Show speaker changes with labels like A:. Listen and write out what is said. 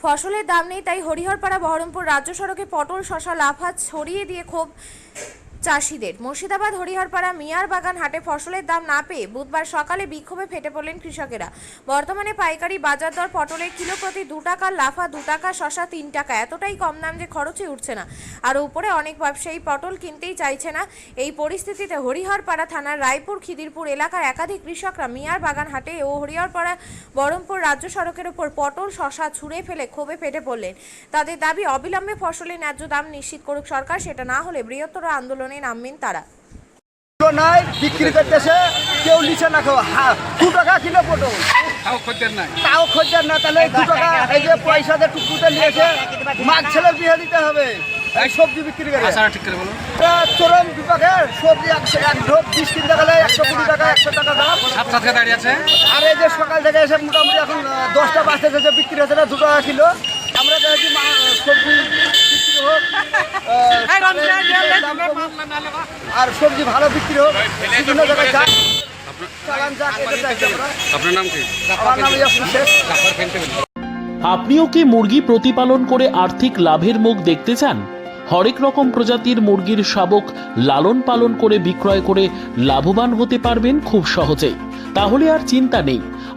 A: ফসলের দাম নেই তাই হরিহরপাড়া বহরমপুর রাজ্য সড়কে পটল শশা লাফা ছড়িয়ে দিয়ে ক্ষোভ চাষিদের। মুর্শিদাবাদ, হরিহরপাড়া, মিয়ার বাগান হাটে ফসলের দাম না পেয়ে বুধবার সকালে বিক্ষোভে ফেটে পড়লেন কৃষকেরা। বর্তমানে পাইকারি বাজার দর পটলের কিলো প্রতি দু টাকা, লাফা দু টাকা, শশা তিন টাকা। এতটাই কম দাম যে খরচে উঠছে না। আর উপরে অনেক ব্যবসায়ী পটল কিনতেই চাইছে না। এই পরিস্থিতিতে হরিহরপাড়া থানার রায়পুর খিদিরপুর এলাকার একাধিক কৃষকরা মিয়ার বাগান হাটে ও হরিহরপাড়া বহরমপুর রাজ্য সড়কের উপর পটল, শশা ছুঁড়ে ফেলে ক্ষোভে ফেটে পড়লেন। তাদের দাবি, অবিলম্বে ফসলের ন্যায্য দাম নিশ্চিত করুক সরকার, সেটা না হলে বৃহত্তর আন্দোলনে নামবেন তারা।
B: নাই বিক্রি করতেছে কেউ নিচে না দু টাকা কিলো পটল।
C: তাও খদ্দের
B: না তাহলে দু টাকা এই যে পয়সা দিয়ে টুকুতে নিয়েছে মাছ বিয়ে দিতে হবে। এই সবজি বিক্রি করে। চরম একশো এক ঢোক বিশ কিনতে গেলে একশো কুড়ি টাকা একশো টাকা দাম।
C: সাত দাঁড়িয়ে আছে।
B: আর এই যে সকাল থেকে এসে মোটামুটি এখন দশটা বাজতে যে বিক্রি হচ্ছে না দু টাকা কিলো। আমরা দেখি মা- সবজি বিক্রি হোক। আর সবজি ভালো বিক্রি হোক বিভিন্ন জায়গায় যাক
C: আপনার নাম কি?
B: আমার নাম ইয়াসিন শেখ।
D: আপনিও কি মুরগি প্রতিপালন করে আর্থিক লাভের মুখ দেখতে চান? হরেক রকম প্রজাতির মুরগির শাবক লালন পালন করে বিক্রয় করে লাভবান হতে পারবেন খুব সহজেই। তাহলে আর চিন্তা নেই।